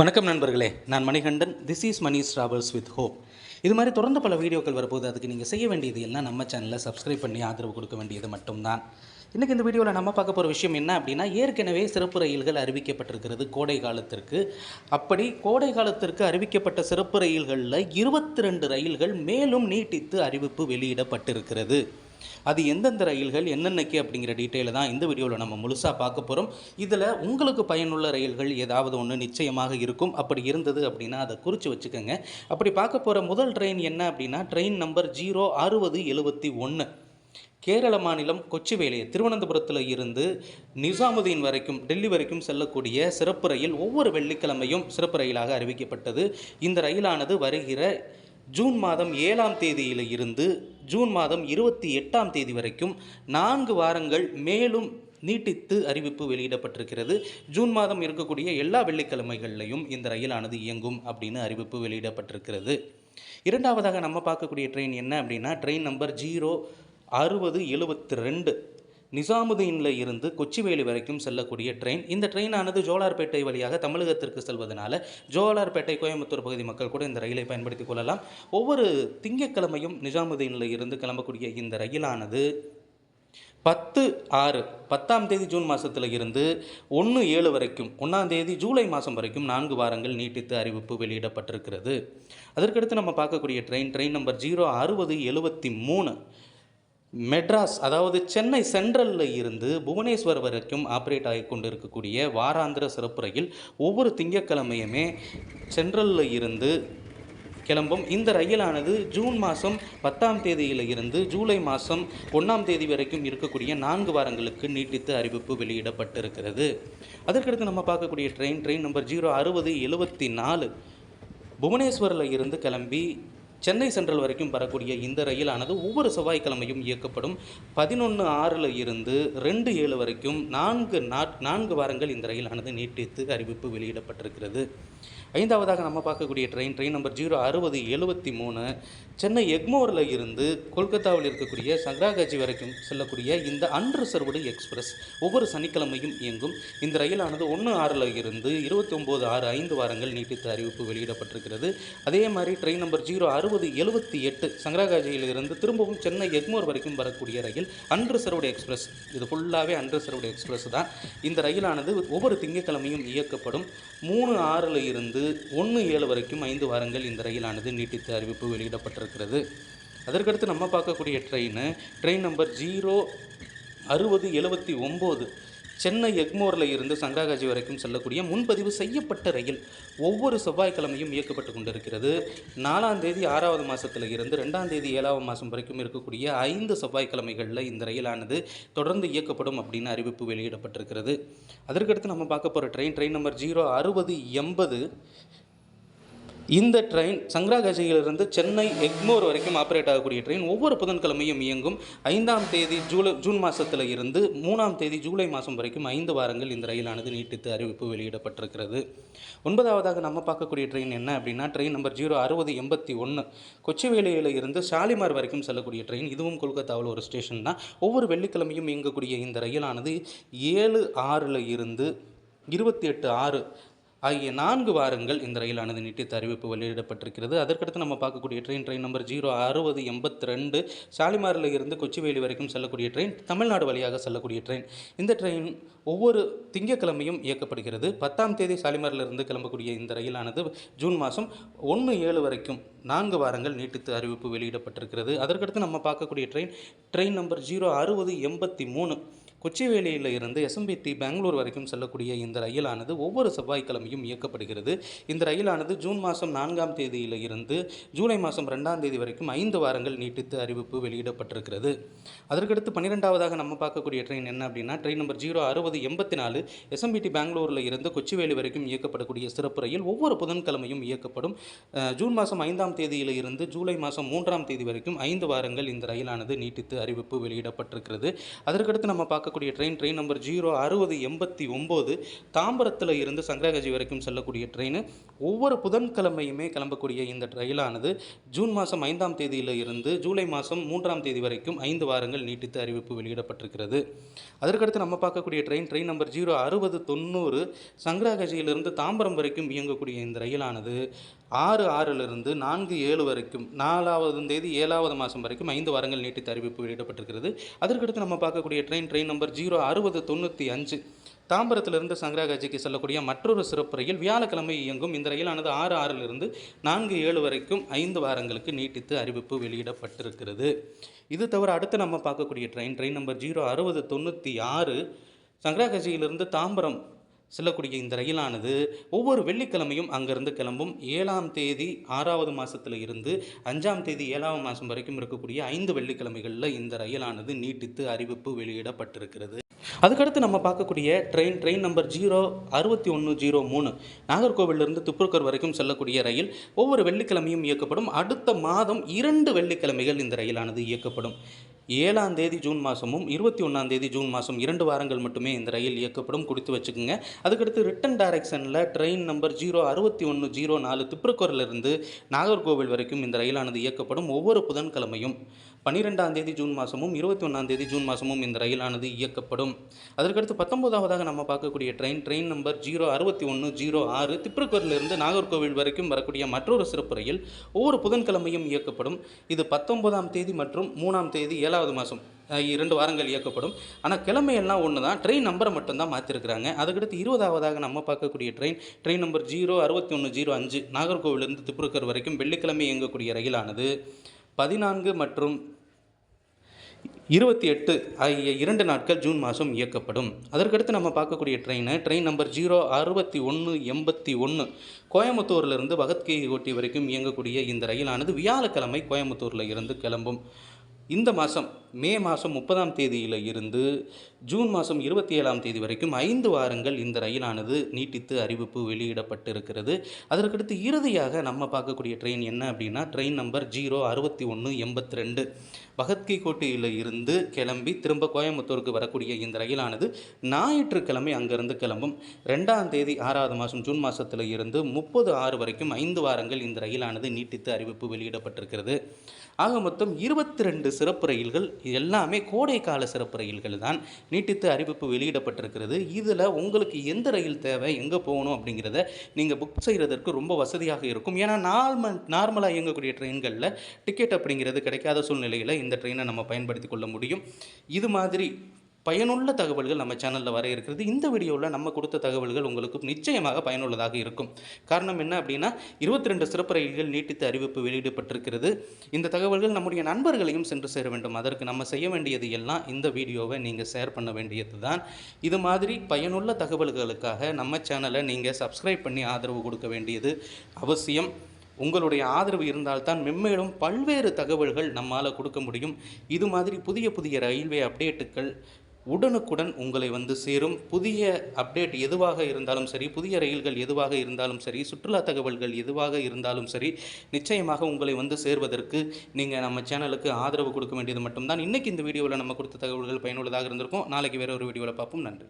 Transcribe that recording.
வணக்கம் நண்பர்களே நான் Manikandan. This is Mani travels with hope இது மாதிரி தொடர்ந்து பல வீடியோக்கள் வரப்போது அதுக்கு நீங்கள் செய்ய வேண்டியது எல்லாம் நம்ம சேனலில் சப்ஸ்கிரைப் பண்ணி ஆதரவு கொடுக்க வேண்டியது மட்டும்தான். இன்றைக்கி இந்த வீடியோவில் நம்ம பார்க்க போகிற விஷயம் என்ன அப்படின்னா ஏற்கனவே சிறப்பு ரயில்கள் அறிவிக்கப்பட்டிருக்கிறது கோடை காலத்திற்கு. அப்படி கோடை காலத்திற்கு அறிவிக்கப்பட்ட சிறப்பு ரயில்களில் இருபத்தி ரெண்டு ரயில்கள் மேலும் நீட்டித்து அறிவிப்பு வெளியிடப்பட்டிருக்கிறது. அது எந்தெந்த ரயில்கள் என்னென்னக்கு அப்படிங்கிற டீட்டெயிலை தான் இந்த வீடியோவில் நம்ம முழுசாக பார்க்க போகிறோம் இதில் உங்களுக்கு பயனுள்ள ரயில்கள் ஏதாவது ஒன்று நிச்சயமாக இருக்கும். அப்படி இருந்தது அப்படின்னா அதை குறித்து வச்சுக்கோங்க. அப்படி பார்க்க போகிற முதல் ட்ரெயின் என்ன அப்படின்னா ட்ரெயின் நம்பர் ஜீரோ அறுபது எழுபத்தி ஒன்று கேரள மாநிலம் கொச்சிவேலி திருவனந்தபுரத்தில் இருந்து நிசாமுதீன் வரைக்கும் டெல்லி வரைக்கும் செல்லக்கூடிய சிறப்பு ரயில் ஒவ்வொரு வெள்ளிக்கிழமையும் சிறப்பு ரயிலாக அறிவிக்கப்பட்டது. இந்த ரயிலானது வருகிற ஜூன் மாதம் ஏழாம் தேதியில் இருந்து ஜூன் மாதம் இருபத்தி எட்டாம் தேதி வரைக்கும் நான்கு வாரங்கள் மேலும் நீட்டித்து அறிவிப்பு வெளியிடப்பட்டிருக்கிறது. ஜூன் மாதம் இருக்கக்கூடிய எல்லா வெள்ளிக்கிழமைகள்லையும் இந்த ரயிலானது இயங்கும் அப்படின்னு அறிவிப்பு வெளியிடப்பட்டிருக்கிறது. இரண்டாவதாக நம்ம பார்க்கக்கூடிய ட்ரெயின் என்ன அப்படின்னா ட்ரெயின் நம்பர் ஜீரோ அறுபது எழுபத்தி ரெண்டு. நிசாமுதீனில் இருந்து கொச்சிவேலி வரைக்கும் செல்லக்கூடிய ட்ரெயின் இந்த ட்ரெயினானது ஜோலார்பேட்டை வழியாக தமிழகத்திற்கு செல்வதனால ஜோலார்பேட்டை கோயம்புத்தூர் பகுதி மக்கள் கூட இந்த ரயிலை பயன்படுத்திக் கொள்ளலாம். ஒவ்வொரு திங்கட்கிழமையும் நிஜாமுதீனில் இருந்து கிளம்பக்கூடிய இந்த ரயிலானது பத்து ஆறு பத்தாம் தேதி ஜூன் மாதத்தில் இருந்து ஒன்று ஏழு வரைக்கும் ஒன்றாம் தேதி ஜூலை மாதம் வரைக்கும் நான்கு வாரங்கள் நீட்டித்து அறிவிப்பு வெளியிடப்பட்டிருக்கிறது. அதற்கடுத்து நம்ம பார்க்கக்கூடிய ட்ரெயின் ட்ரெயின் நம்பர் ஜீரோ அறுபது எழுபத்தி மூணு. மெட்ராஸ் அதாவது சென்னை சென்ட்ரலில் இருந்து புவனேஸ்வர் வரைக்கும் ஆப்ரேட் ஆகி கொண்டு இருக்கக்கூடிய வாராந்திர சிறப்பு ரயில் ஒவ்வொரு திங்கட்கிழமையுமே சென்ட்ரலில் இருந்து கிளம்பும். இந்த ரயிலானது ஜூன் மாதம் பத்தாம் தேதியில் இருந்து ஜூலை மாதம் ஒன்றாம் தேதி வரைக்கும் இருக்கக்கூடிய நான்கு வாரங்களுக்கு நீட்டித்து அறிவிப்பு வெளியிடப்பட்டிருக்கிறது. அதற்கடுத்து நம்ம பார்க்கக்கூடிய ட்ரெயின் ட்ரெயின் நம்பர் ஜீரோ அறுபது எழுபத்தி நாலு. புவனேஸ்வரில் இருந்து கிளம்பி சென்னை சென்ட்ரல் வரைக்கும் வரக்கூடிய இந்த ரயிலானது ஒவ்வொரு செவ்வாய்க்கிழமையும் இயக்கப்படும். பதினொன்று ஆறில் இருந்து ரெண்டு ஏழு வரைக்கும் நான்கு நாட் நான்கு வாரங்கள் இந்த ரயிலானது நீட்டித்து அறிவிப்பு வெளியிடப்பட்டிருக்கிறது. ஐந்தாவதாக நம்ம பார்க்கக்கூடிய ட்ரெயின் ட்ரெயின் நம்பர் ஜீரோ அறுபது எழுபத்தி மூணு. சென்னை எக்மோரில் இருந்து கொல்கத்தாவில் இருக்கக்கூடிய சங்கராகாஜி வரைக்கும் செல்லக்கூடிய இந்த அன்ரிசர்வ்டு எக்ஸ்பிரஸ் ஒவ்வொரு சனிக்கிழமையும் இயங்கும். இந்த ரயிலானது ஒன்று ஆறில் இருந்து இருபத்தி ஒம்பது ஆறு ஐந்து வாரங்கள் நீட்டித்த அறிவிப்பு வெளியிடப்பட்டிருக்கிறது. அதே மாதிரி ட்ரெயின் நம்பர் ஜீரோ அறுபது எழுபத்தி எட்டு சங்கராகாஜியில் இருந்து திரும்பவும் சென்னை எக்மோர் வரைக்கும் வரக்கூடிய ரயில் அன்ரிசர்வ்டு எக்ஸ்பிரஸ். இது ஃபுல்லாகவே அன்ரிசர்வ்டு எக்ஸ்பிரஸ் தான். இந்த ரயிலானது ஒவ்வொரு திங்கட்கிழமையும் இயக்கப்படும். மூணு ஆறில் இருந்து ஒன்று ஏழு வரைக்கும் ஐந்து வாரங்கள் இந்த ரயிலானது நீட்டித்து அறிவிப்பு வெளியிடப்பட்டிருக்கிறது. அதற்கடுத்து நம்ம பார்க்கக்கூடிய ட்ரெயின் ட்ரெயின் நம்பர் ஜீரோ அறுபது எழுபத்தி ஒம்பது. சென்னை எக்மோரில் இருந்து சங்காகாஜி வரைக்கும் செல்லக்கூடிய முன்பதிவு செய்யப்பட்ட ரயில் ஒவ்வொரு செவ்வாய்க்கிழமையும் இயக்கப்பட்டு கொண்டிருக்கிறது. நாலாம் தேதி ஆறாவது மாதத்தில் இருந்து ரெண்டாம் தேதி ஏழாவது மாதம் வரைக்கும் இருக்கக்கூடிய ஐந்து செவ்வாய்க்கிழமைகளில் இந்த ரயிலானது தொடர்ந்து இயக்கப்படும் அப்படின்னு அறிவிப்பு வெளியிடப்பட்டிருக்கிறது. அதற்கடுத்து நம்ம பார்க்க போகிற ட்ரெயின் ட்ரெயின் நம்பர் ஜீரோ அறுபது எண்பது இந்த ட்ரெயின் சங்கராகாஜியிலிருந்து சென்னை எக்மோர் வரைக்கும் ஆப்ரேட் ஆகக்கூடிய ட்ரெயின் ஒவ்வொரு புதன்கிழமையும் இயங்கும் ஐந்தாம் தேதி ஜூலை ஜூன் மாதத்தில் இருந்து மூணாம் தேதி ஜூலை மாதம் வரைக்கும் ஐந்து வாரங்கள் இந்த ரயிலானது நீட்டித்து அறிவிப்பு வெளியிடப்பட்டிருக்கிறது. ஒன்பதாவதாக நம்ம பார்க்கக்கூடிய ட்ரெயின் என்ன அப்படின்னா ட்ரெயின் நம்பர் ஜீரோ அறுபது எண்பத்தி ஒன்று கொச்சிவேலியில் இருந்து ஷாலிமார் வரைக்கும் செல்லக்கூடிய ட்ரெயின் இதுவும் கொல்கத்தாவில் ஒரு ஸ்டேஷன் தான். ஒவ்வொரு வெள்ளிக்கிழமையும் இயங்கக்கூடிய இந்த ரயிலானது ஏழு ஆறில் இருந்து இருபத்தி எட்டு ஆறு ஆகிய நான்கு வாரங்கள் இந்த ரயிலானது நீட்டித்து அறிவிப்பு வெளியிடப்பட்டிருக்கிறது. அதற்கடுத்து நம்ம பார்க்கக்கூடிய ட்ரெயின் ட்ரெயின் நம்பர் ஜீரோ அறுபது எண்பத்தி ரெண்டு சாலிமாரில் இருந்து கொச்சிவேலி வரைக்கும் செல்லக்கூடிய ட்ரெயின் தமிழ்நாடு வழியாக செல்லக்கூடிய ட்ரெயின். இந்த ட்ரெயின் ஒவ்வொரு திங்கட்கிழமையும் இயக்கப்படுகிறது. பத்தாம் தேதி சாலிமாரில் இருந்து கிளம்பக்கூடிய இந்த ரயிலானது ஜூன் மாதம் ஒன்று ஏழு வரைக்கும் நான்கு வாரங்கள் நீட்டித்து அறிவிப்பு வெளியிடப்பட்டிருக்கிறது. அதற்கடுத்து நம்ம பார்க்கக்கூடிய ட்ரெயின் ட்ரெயின் நம்பர் ஜீரோ அறுபது எண்பத்தி மூணு. கொச்சிவேலியில் இருந்து எஸ்எம்பிடி பெங்களூர் வரைக்கும் செல்லக்கூடிய இந்த ரயிலானது ஒவ்வொரு செவ்வாய்க்கிழமையும் இயக்கப்படுகிறது. இந்த ரயிலானது ஜூன் மாதம் நான்காம் தேதியில் இருந்து ஜூலை மாதம் ரெண்டாம் தேதி வரைக்கும் ஐந்து வாரங்கள் நீட்டித்து அறிவிப்பு வெளியிடப்பட்டிருக்கிறது. அதற்கடுத்து பன்னிரெண்டாவதாக நம்ம பார்க்கக்கூடிய ட்ரெயின் என்ன அப்படின்னா ட்ரெயின் நம்பர் ஜீரோ அறுபது எண்பத்தி நாலு எஸ்எம்பிடி பெங்களூரில் இருந்து கொச்சிவேலி வரைக்கும் இயக்கப்படக்கூடிய சிறப்பு ரயில் ஒவ்வொரு புதன்கிழமையும் இயக்கப்படும். ஜூன் மாதம் ஐந்தாம் தேதியில் இருந்து ஜூலை மாதம் மூன்றாம் தேதி வரைக்கும் ஐந்து வாரங்கள் இந்த ரயிலானது நீட்டித்து அறிவிப்பு வெளியிடப்பட்டிருக்கிறது. அதற்கடுத்து நம்ம பார்க்க பார்க்கக்கூடிய ட்ரெயின் ட்ரெயின் நம்பர் ஜீரோ அறுபது எண்பத்தி ஒம்பது தாம்பரத்தில் இருந்து சங்கராகஜி வரைக்கும் செல்லக்கூடிய ட்ரெயின் ஒவ்வொரு புதன்கிழமையுமே கிளம்பக்கூடிய இந்த ரயிலானது ஜூன் மாதம் ஐந்தாம் தேதியில் இருந்து ஜூலை மாதம் மூன்றாம் தேதி வரைக்கும் ஐந்து வாரங்கள் நீட்டித்து அறிவிப்பு வெளியிடப்பட்டிருக்கிறது. அதற்கடுத்து நம்ம பார்க்கக்கூடிய ட்ரெயின் ட்ரெயின் நம்பர் ஜீரோ அறுபது தொண்ணூறு சங்கராகஜியிலிருந்து தாம்பரம் வரைக்கும் இயங்கக்கூடிய இந்த ரயிலானது ஆறு ஆறிலிருந்து நான்கு ஏழு வரைக்கும் நாலாவது தேதி ஏழாவது மாதம் வரைக்கும் ஐந்து வாரங்கள் நீட்டித்து அறிவிப்பு வெளியிடப்பட்டிருக்கிறது. அதற்கடுத்து நம்ம பார்க்கக்கூடிய ட்ரெயின் ட்ரெயின் நம்பர் ஜீரோ அறுபது தொண்ணூற்றி அஞ்சு. தாம்பரத்திலிருந்து சங்கராகாஜிக்கு செல்லக்கூடிய மற்றொரு சிறப்பு ரயில் வியாழக்கிழமை இயங்கும். இந்த ரயிலானது ஆறு ஆறிலிருந்து நான்கு ஏழு வரைக்கும் ஐந்து வாரங்களுக்கு நீட்டித்து அறிவிப்பு வெளியிடப்பட்டிருக்கிறது. இது தவிர அடுத்து நம்ம பார்க்கக்கூடிய ட்ரெயின் ட்ரெயின் நம்பர் ஜீரோ அறுபது தொண்ணூற்றி ஆறு. சங்கராகாஜியிலிருந்து தாம்பரம் செல்லக்கூடிய இந்த ரயிலானது ஒவ்வொரு வெள்ளிக்கிழமையும் அங்கேருந்து கிளம்பும். ஏழாம் தேதி ஆறாவது மாதத்தில் இருந்து அஞ்சாம் தேதி ஏழாம் மாதம் வரைக்கும் இருக்கக்கூடிய ஐந்து வெள்ளிக்கிழமைகளில் இந்த ரயிலானது நீட்டித்து அறிவிப்பு வெளியிடப்பட்டிருக்கிறது. அதுக்கடுத்து நம்ம பார்க்கக்கூடிய ட்ரெயின் ட்ரெயின் நம்பர் ஜீரோ அறுபத்தி ஒன்று ஜீரோ மூணு. நாகர்கோவிலிருந்து துப்புருக்கர் வரைக்கும் செல்லக்கூடிய ரயில் ஒவ்வொரு வெள்ளிக்கிழமையும் இயக்கப்படும். அடுத்த மாதம் இரண்டு வெள்ளிக்கிழமைகள் இந்த ரயிலானது இயக்கப்படும். ஏழாம் தேதி ஜூன் மாதமும் இருபத்தி ஒன்றாம் தேதி ஜூன் மாதம் இரண்டு வாரங்கள் மட்டுமே இந்த ரயில் இயக்கப்படும் கொடுத்து வச்சுக்கோங்க. அதுக்கடுத்து ரிட்டன் டைரக்ஷனில் ட்ரெயின் நம்பர் ஜீரோ அறுபத்தி ஒன்று ஜீரோ நாலு திப்புரக்கோரிலிருந்து நாகர்கோவில் வரைக்கும் இந்த ரயிலானது இயக்கப்படும் ஒவ்வொரு புதன்கிழமையும். பன்னிரெண்டாம் தேதி ஜூன் மாதமும் இருபத்தி ஒன்றாம் தேதி ஜூன் மாதமும் இந்த ரயிலானது இயக்கப்படும். அதற்கடுத்து பத்தொன்பதாவதாக நம்ம பார்க்கக்கூடிய ட்ரெயின் ட்ரெயின் நம்பர் ஜீரோ அறுபத்தி ஒன்று ஜீரோ ஆறு திப்புரக்கோரிலிருந்து நாகர்கோவில் வரைக்கும் வரக்கூடிய மற்றொரு சிறப்பு ரயில் ஒவ்வொரு புதன்கிழமையும் இயக்கப்படும். இது பத்தொன்பதாம் தேதி மற்றும் மூணாம் தேதி ஏழாம் ஏழாவது மாதம் இரண்டு வாரங்கள் இயக்கப்படும். ஆனால் கிழமையெல்லாம் ஒன்று தான் ட்ரெயின் நம்பரை மட்டும்தான் மாற்றிருக்கிறாங்க அதுக்கடுத்து இருபதாவதாக நம்ம பார்க்கக்கூடிய ட்ரெயின் ட்ரெயின் நம்பர் ஜீரோ அறுபத்தி ஒன்று ஜீரோ அஞ்சு நாகர்கோவிலிருந்து திப்புரக்கர் வரைக்கும் வெள்ளிக்கிழமை இயங்கக்கூடிய ரயிலானது. பதினான்கு மற்றும் இருபத்தி எட்டு ஆகிய இரண்டு நாட்கள் ஜூன் மாதம் இயக்கப்படும். அதற்கடுத்து நம்ம பார்க்கக்கூடிய ட்ரெயின் ட்ரெயின் நம்பர் ஜீரோ அறுபத்தி ஒன்று எண்பத்தி ஒன்று கோயம்புத்தூர்லேருந்து பகத்கே கோட்டி வரைக்கும் இயங்கக்கூடிய இந்த ரயிலானது வியாழக்கிழமை கோயம்புத்தூரில் இருந்து கிளம்பும். இந்த மாதம் மே மாதம் முப்பதாம் தேதியில் இருந்து ஜூன் மாதம் இருபத்தி ஏழாம் தேதி வரைக்கும் ஐந்து வாரங்கள் இந்த ரயிலானது நீட்டித்து அறிவிப்பு வெளியிடப்பட்டிருக்கிறது. அதற்கடுத்து இறுதியாக நம்ம பார்க்கக்கூடிய ட்ரெயின் என்ன அப்படின்னா ட்ரெயின் நம்பர் ஜீரோ அறுபத்தி ஒன்று எண்பத்தி ரெண்டு பகத்கி கோட்டையில் இருந்து கிளம்பி திரும்ப கோயம்புத்தூருக்கு வரக்கூடிய இந்த ரயிலானது ஞாயிற்றுக்கிழமை அங்கிருந்து கிளம்பும். ரெண்டாம் தேதி ஆறாவது மாதம் ஜூன் மாதத்தில் இருந்து முப்பது ஆறு வரைக்கும் ஐந்து வாரங்கள் இந்த ரயிலானது நீட்டித்து அறிவிப்பு வெளியிடப்பட்டிருக்கிறது. ஆக மொத்தம் இருபத்தி ரெண்டு சிறப்பு ரயில்கள் இது எல்லாமே கோடைக்கால சிறப்பு ரயில்கள் தான். நீட்டித்து அறிவிப்பு வெளியிடப்பட்டிருக்கிறது. இதில் உங்களுக்கு எந்த ரயில் தேவை எங்கே போகணும் அப்படிங்கிறத நீங்கள் புக் செய்கிறதற்கு ரொம்ப வசதியாக இருக்கும். ஏன்னா நார்மல் நார்மலாக இயங்கக்கூடிய ட்ரெயின்களில் டிக்கெட் அப்படிங்கிறது கிடைக்காத சூழ்நிலையில் இந்த ட்ரெயினை நம்ம பயன்படுத்தி கொள்ள முடியும். இது மாதிரி பயனுள்ள தகவல்கள் நம்ம சேனலில் வர இருக்கிறது. இந்த வீடியோவில் நம்ம கொடுத்த தகவல்கள் உங்களுக்கு நிச்சயமாக பயனுள்ளதாக இருக்கும். காரணம் என்ன அப்படின்னா இருபத்தி ரெண்டு சிறப்பு ரயில்கள் நீட்டித்த அறிவிப்பு வெளியிடப்பட்டிருக்கிறது. இந்த தகவல்கள் நம்முடைய நண்பர்களையும் சென்று சேர வேண்டும். அதற்கு நம்ம செய்ய வேண்டியது எல்லாம் இந்த வீடியோவை நீங்கள் ஷேர் பண்ண வேண்டியது தான் இது மாதிரி பயனுள்ள தகவல்களுக்காக நம்ம சேனலை நீங்கள் சப்ஸ்கிரைப் பண்ணி ஆதரவு கொடுக்க வேண்டியது அவசியம். உங்களுடைய ஆதரவு இருந்தால்தான் மென்மேலும் பல்வேறு தகவல்கள் நம்மால் கொடுக்க முடியும். இது மாதிரி புதிய புதிய ரயில்வே அப்டேட்டுகள் உடனுக்குடன் உங்களை வந்து சேரும். புதிய அப்டேட் எதுவாக இருந்தாலும் சரி புதிய ரயில்கள் எதுவாக இருந்தாலும் சரி சுற்றுலா தகவல்கள் எதுவாக இருந்தாலும் சரி நிச்சயமாக உங்களை வந்து சேர்வதற்கு நீங்கள் நம்ம சேனலுக்கு ஆதரவு கொடுக்க வேண்டியது மட்டும்தான். இன்றைக்கி இந்த வீடியோவில் நம்ம கொடுத்த தகவல்கள் பயனுள்ளதாக இருந்திருக்கும். நாளைக்கு வேற ஒரு வீடியோவில் பார்ப்போம். நன்றி.